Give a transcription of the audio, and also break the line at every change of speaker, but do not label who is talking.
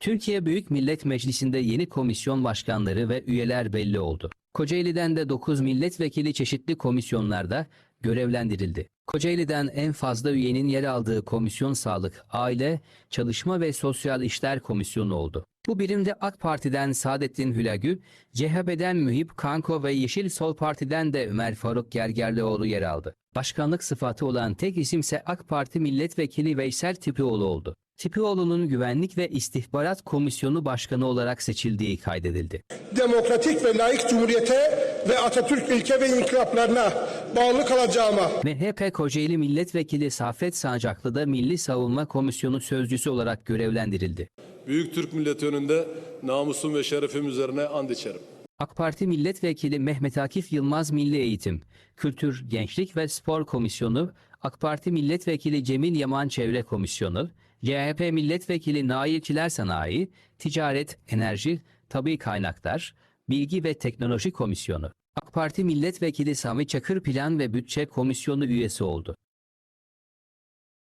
Türkiye Büyük Millet Meclisi'nde yeni komisyon başkanları ve üyeler belli oldu. Kocaeli'den de 9 milletvekili çeşitli komisyonlarda görevlendirildi. Kocaeli'den en fazla üyenin yer aldığı komisyon Sağlık, Aile, Çalışma ve Sosyal İşler Komisyonu oldu. Bu birimde AK Parti'den Saadettin Hülagü, CHP'den Mühip Kanko ve Yeşil Sol Parti'den de Ömer Faruk Gergerlioğlu yer aldı. Başkanlık sıfatı olan tek isimse AK Parti Milletvekili Veysel Tipioğlu oldu. Tipioğlu'nun Güvenlik ve İstihbarat Komisyonu Başkanı olarak seçildiği kaydedildi.
demokratik ve layık cumhuriyete ve Atatürk ilke ve inkılaplarına bağlı kalacağıma
MHP Kocaeli Milletvekili Safet Sancaklı da Milli Savunma Komisyonu sözcüsü olarak görevlendirildi.
Büyük Türk milleti önünde namusum ve şerefim üzerine and içerim.
AK Parti Milletvekili Mehmet Akif Yılmaz Milli Eğitim, Kültür, Gençlik ve Spor Komisyonu, AK Parti Milletvekili Cemil Yaman Çevre Komisyonu, CHP Milletvekili Nail Çiler Sanayi, Ticaret, Enerji, Tabi Kaynaklar, Bilgi ve Teknoloji Komisyonu, AK Parti Milletvekili Sami Çakır Plan ve Bütçe Komisyonu üyesi oldu.